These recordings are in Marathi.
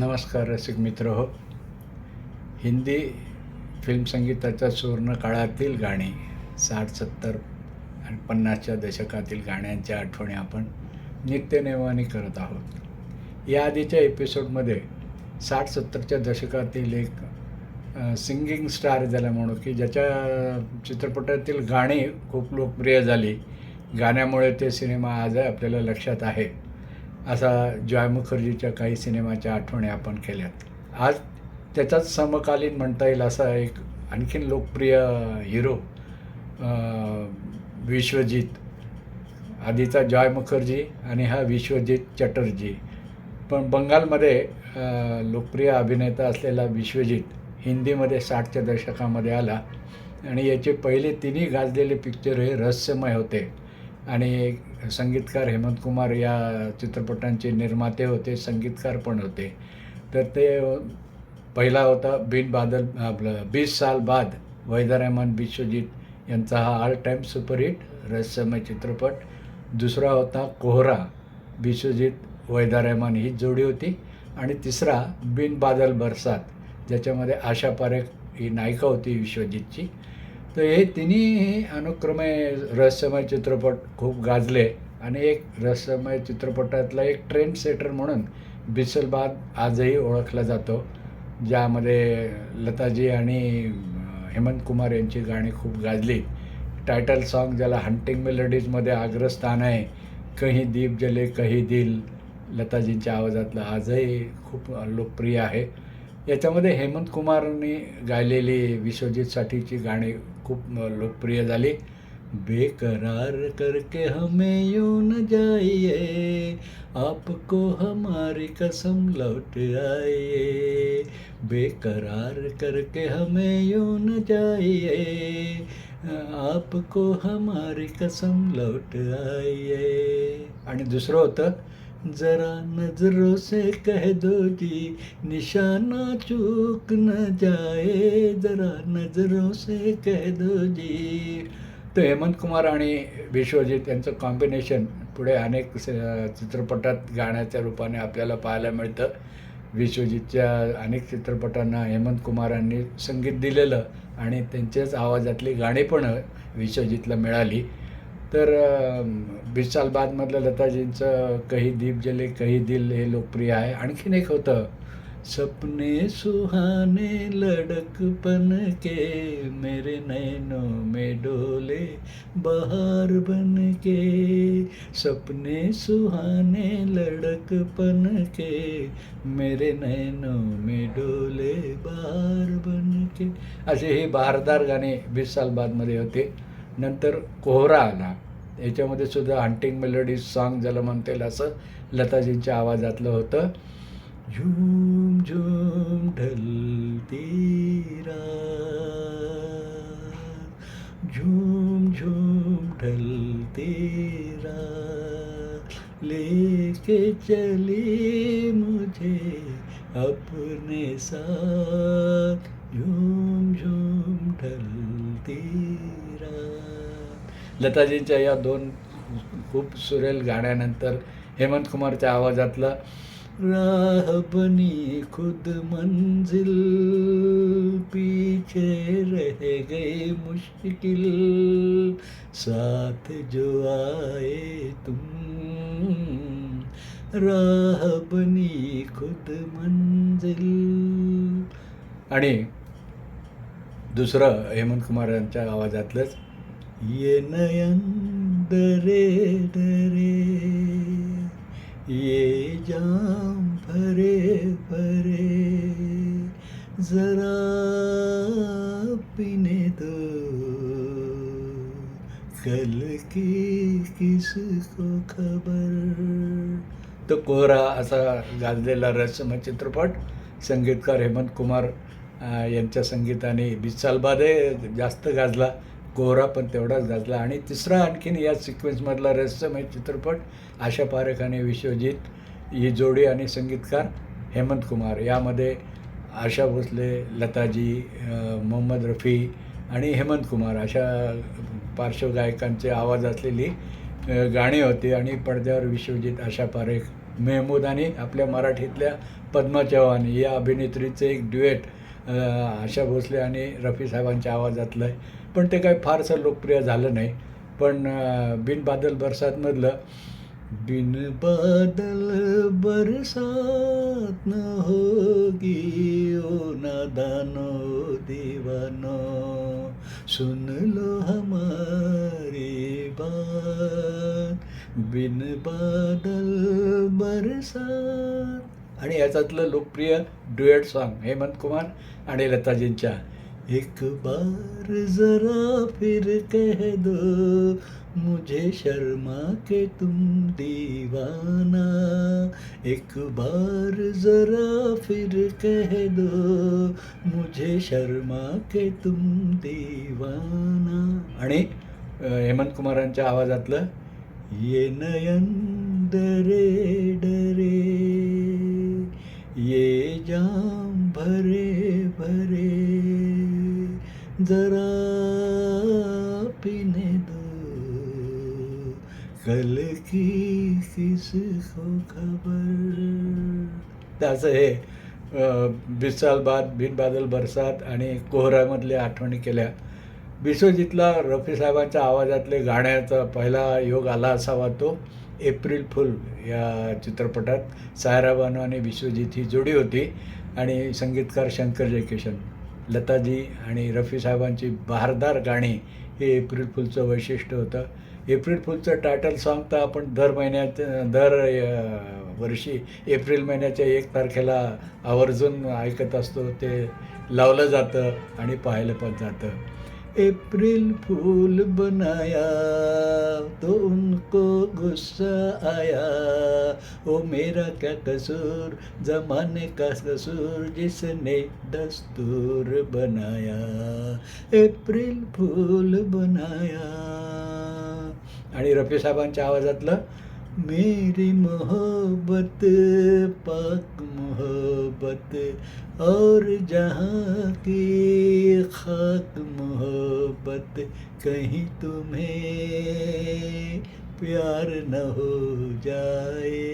नमस्कार रसिक मित्र हो. हिंदी फिल्म संगीताच्या सुवर्ण काळातील गाणी साठ सत्तर आणि पन्नासच्या दशकातील गाण्यांच्या आठवणी आपण नित्यनेमाने करत आहोत. या आधीच्या एपिसोडमध्ये साठ सत्तरच्या दशकातील एक सिंगिंग स्टार ज्याला म्हणू की ज्याच्या चित्रपटातील गाणी खूप लोकप्रिय झाली. गाण्यामुळे ते सिनेमा आजही आपल्याला लक्षात आहे. असा जॉय मुखर्जीच्या काही सिनेमाच्या आठवणी आपण केल्यात. आज त्याचाच समकालीन म्हणता येईल असा एक आणखीन लोकप्रिय हिरो विश्वजित आधीचा जॉय मुखर्जी आणि हा विश्वजित चटर्जी. पण बंगालमध्ये लोकप्रिय अभिनेता असलेला विश्वजित हिंदीमध्ये साठच्या दशकामध्ये आला आणि याचे पहिले तिन्ही गाजलेले पिक्चर हे रहस्यमय होते. आणि संगीतकार हेमंत कुमार या चित्रपटांचे निर्माते होते संगीतकार पण होते. तर ते पहिला होता बिन बादल आपलं बीस साल बाद वैदा रहमान विश्वजित यांचा हा ऑल टाईम सुपरहिट रहस्यमय चित्रपट. दुसरा होता कोहरा विश्वजित वैदा रहमान ही जोडी होती. आणि तिसरा बिन बादल बरसात ज्याच्यामध्ये आशा पारेख ही नायिका होती विश्वजितची. तर हे तिन्ही अनुक्रमे रहस्यमय चित्रपट खूप गाजले आणि एक रहस्यमय चित्रपटातला एक ट्रेंड सेटर म्हणून बिसलबाद आजही ओळखला जातो ज्यामध्ये लताजी आणि हेमंत कुमार यांची गाणी खूप गाजली टायटल सॉन्ग ज्याला हंटिंग मेलडीजमध्ये अग्रस्थान आहे कहीं दीप जले कही दिल लताजींच्या आवाजातलं आजही खूप लोकप्रिय आहे. याच्यामध्ये हेमंत कुमारनी गायलेली विश्वजितसाठीची गाणी खूप लोकप्रिय झाली. बेकरार करके हमें यूं न जाइए आपको हमारी कसम लौट आइए। बेकरार करके हमें यूं न जाइए आपको हमारी कसम लौट आइए। आणि दुसरं होतं जरा नजरों से कह दो जी निशाना चूक न जाए। जरा नजरों से कह दो जी। तर हेमंत कुमार आणि विश्वजित यांचं कॉम्बिनेशन पुढे अनेक स- चित्रपटात गाण्याच्या रूपाने आपल्याला पाहायला मिळतं. विश्वजितच्या अनेक चित्रपटांना हेमंत कुमारांनी संगीत दिलेलं आणि त्यांच्याच आवाजातली गाणी पण विश्वजितला मिळाली. तर बिसालबादमधलं लताजींचं कही दीप जले कही दिल हे लोकप्रिय आहे. आणखीन एक होतं सपने सुहाने लड़कपन के मेरे नैनो में डोले बहार बन के सपने सुहाने लड़कपन के मेरे नैनो में डोले बहार बन के. असे हे बहारदार गाणे बीस साल बादमध्ये होते. नंतर कोहरा आला. याच्यामध्ये सुद्धा हंटिंग मेलोडीज सॉन्ग ज्याला म्हणता येईल असं लताजींच्या आवाजातलं होतं. झूम झूम ढलती रात झूम झूम ढलती रात लेके चली मुझे अपने साथ. लताजींच्या या दोन खूप सुरेल गाण्यानंतर हेमंत कुमारच्या आवाजातलं राह बनी खुद मंजिल पीछे रह गए मुश्किल साथ जो आए तुम राह बनी खुद मंजिल. आणि दुसरं हेमंत कुमार यांच्या आवाजातलंच ये नयन दरे दरे ये जाम भरे भरे जरा पीने दो। कल की किसको खबर? तो कोहरा असा गाजलेला रसम चित्रपट संगीतकार हेमंत कुमार यांच्या संगीताने बिचालबादे जास्त गाजला. कोहरा पण तेवढाच गाजला आणि तिसरा आणखीन या सिक्वेन्समधला रहस्यमय चित्रपट आशा पारेख आणि विश्वजित ही जोडी आणि संगीतकार हेमंत कुमार. यामध्ये आशा भोसले लताजी मोहम्मद रफी आणि हेमंत कुमार. अशा पार्श्वगायकांचे आवाज असलेली गाणी होती. आणि पडद्यावर विश्वजित आशा पारेख मेहमूद आणि आपल्या मराठीतल्या पद्मा चव्हाण या अभिनेत्रीचं एक ड्युएट आशा भोसले आणि रफी साहेबांच्या आवाजातलं आहे पण ते काही फारसं लोकप्रिय झालं नाही. पण बिन बादल बरसातमधलं बिन बादल बरसात न होगी ओ नादानो देवानो सुन लो हमारी बात। बिन बादल बरसात आणि याच्यातलं लोकप्रिय डुएट सॉन्ग हेमंत कुमार आणि लताजींच्या एक बार जरा फिर कह दो मुझे शर्मा के तुम दीवाना। एक बार जरा फिर कह दो मुझे शर्मा के तुम दीवाना। आणि हेमंत कुमारांच्या आवाजातलं ये नयन डरे डरे ये जाम भरे भरे जरा पीने दो। कल की किसको खबर? त्याचं हे अ, बिसाल बाद बिन बादल बरसात आणि कोहरामधल्या आठवणी केल्या. विश्वजितला रफी साहेबांच्या आवाजातले गाण्याचा पहिला योग आला असावा तो. एप्रिल फुल या चित्रपटात सायरा बानो आणि विश्वजित ही जोडी होती. आणि संगीतकार शंकर जयकिशन लताजी आणि रफी साहेबांची बहारदार गाणी हे एप्रिल फुलचं वैशिष्ट्य होतं. एप्रिल फुलचं टायटल सॉन्ग तर आपण दर महिन्यात दर वर्षी एप्रिल महिन्याच्या एक तारखेला आवर्जून ऐकत असतो. ते लावलं जातं आणि पाहायला पण जातं. अप्रैल फूल बनाया तो उनको गुस्सा आया। ओ मेरा क्या कसूर जमाने का कसूर जिसने दस्तूर बनाया। अप्रैल फूल बनाया। आणि रफी साहेबांच्या आवाजातलं मेरी मोहब्बत पाक मोहब्बत और जहाँ की खाक मोहब्बत कहीं तुम्हें प्यार न हो जाए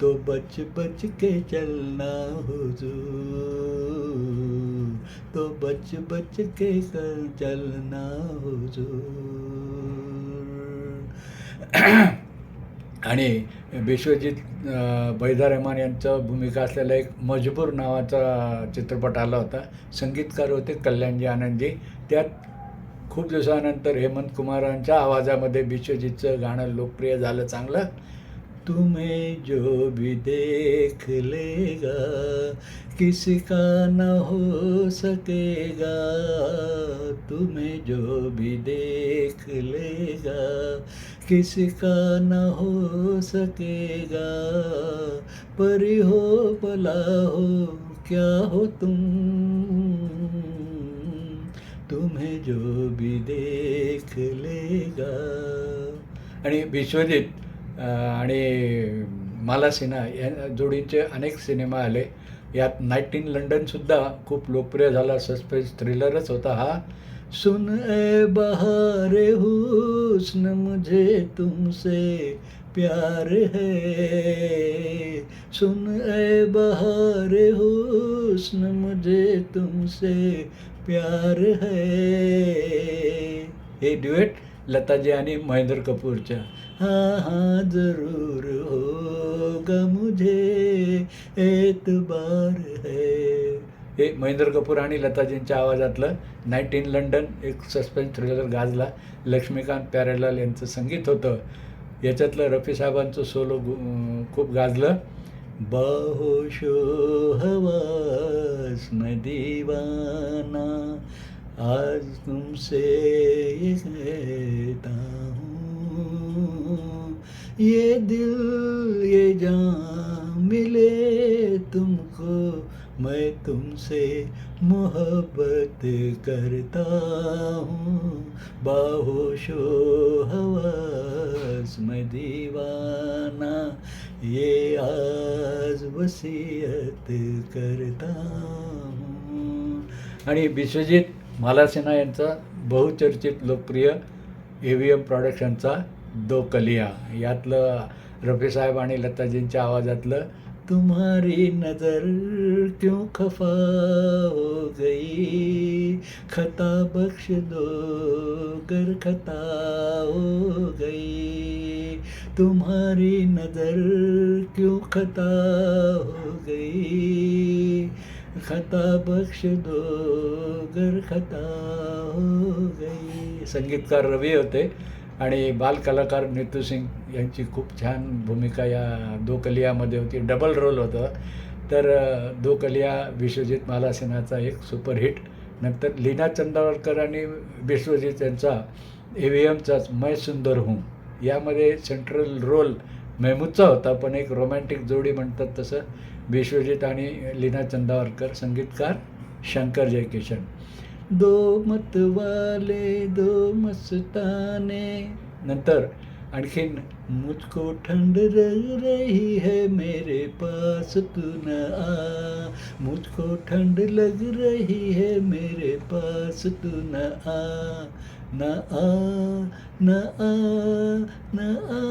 तो बच बच के चलना हुजूर तो बच बच के कर चलना हुजूर आणि विश्वजित अं, बैदा रहमान यांचं भूमिका असलेला एक मजबूर नावाचा चित्रपट आला होता. संगीतकार होते कल्याणजी आनंदजी. त्यात खूप दिवसानंतर हेमंत कुमारांच्या आवाजामध्ये विश्वजितचं गाणं लोकप्रिय झालं चांगलं. तुम्हें जो भी देख लेगा किसी का न हो सकेगा तुम्हें जो भी देख लेगा किसी का न हो सकेगा? परी हो भला हो क्या हो तुम? तुम्हें जो भी देख लेगा। आणि विश्वजित आणि माला सिन्हा या जोडीचे अनेक सिनेमा आले. यात नाईट इन लंडनसुद्धा खूप लोकप्रिय झाला. सस्पेन्स थ्रिलरच होता हा. सुन ए बहारे हुस्न मुझे तुमसे प्यार है। सुन ए बहारे हुस्न मुझे तुमसे प्यार है। हे ड्युएट लताजी आणि महेंद्र कपूरच्या हाँ हाँ जरूर होगा मुझे एतबार है। हे महेंद्र कपूर आणि लताजींच्या आवाजातलं नाईट इन लंडन एक सस्पेन्स थ्रिलर गाजला. लक्ष्मीकांत प्यारेलाल यांचं संगीत होतं. याच्यातलं रफी साहेबांचं सोलो गु- खूप गाजलं. बाहोशो हवास में दीवाना आज तुमसे ये कहता हूँ. ये दिल ये जान मिले मैं तुमसे मोहब्बत करता हूँ। बाहोशो हो हवास मैं दीवाना ये आज वसीयत करता हूँ। आणि विश्वजित मालासेना यांचा बहुचर्चित लोकप्रिय ए व्ही एम प्रॉडक्शनचा दो कलिया यातलं रफी साहेब आणि लताजींच्या आवाजातलं तुम्हारी नजर क्यों खफा हो गई? खता बख्श दो गर खता हो गई। तुम्हारी नजर क्यों खता हो गई? खता बख्श दो गर खता हो गई। संगीतकार रवी होते आणि बालकलाकार नीतू सिंग यांची खूप छान भूमिका या दो कलियामध्ये होती. डबल रोल होतं. तर दोकलिया दो कलिया विश्वजित मालासेनाचा एक सुपरहिट नंतर लीना चंदावरकर आणि विश्वजित यांचा ए व्ही एमचाच मै सुंदर हूं. यामध्ये सेंट्रल रोल मेहमूदचा होता पण एक रोमॅन्टिक जोडी म्हणतात तसं. विश्वजित आणि लीना चंदावरकर संगीतकार शंकर जयकिशन. दो मतवाले दो मस्ताने. नंतर आणखीन मुझको ठंड लग रही है मेरे पास तू न आ. मुझको ठंड लग रही है मेरे पास तू न आ. न आ न आ न आ.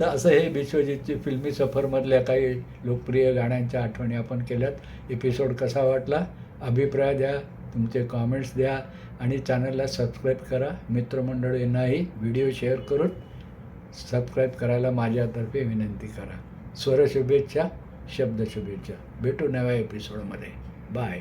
तर असं हे विश्वजितचे फिल्मी सफरमधल्या काही लोकप्रिय गाण्यांच्या आठवणी आपण केल्यात. एपिसोड कसा वाटला? अभिप्राय द्या तुमचे कॉमेंट्स द्या आणि चॅनलला सबस्क्राईब करा. मित्रमंडळींनाही व्हिडिओ शेअर करून सबस्क्राईब करायला माझ्यातर्फे विनंती करा. स्वरशुभेच्छा शब्दशुभेच्छा. भेटू नव्या एपिसोडमध्ये बाय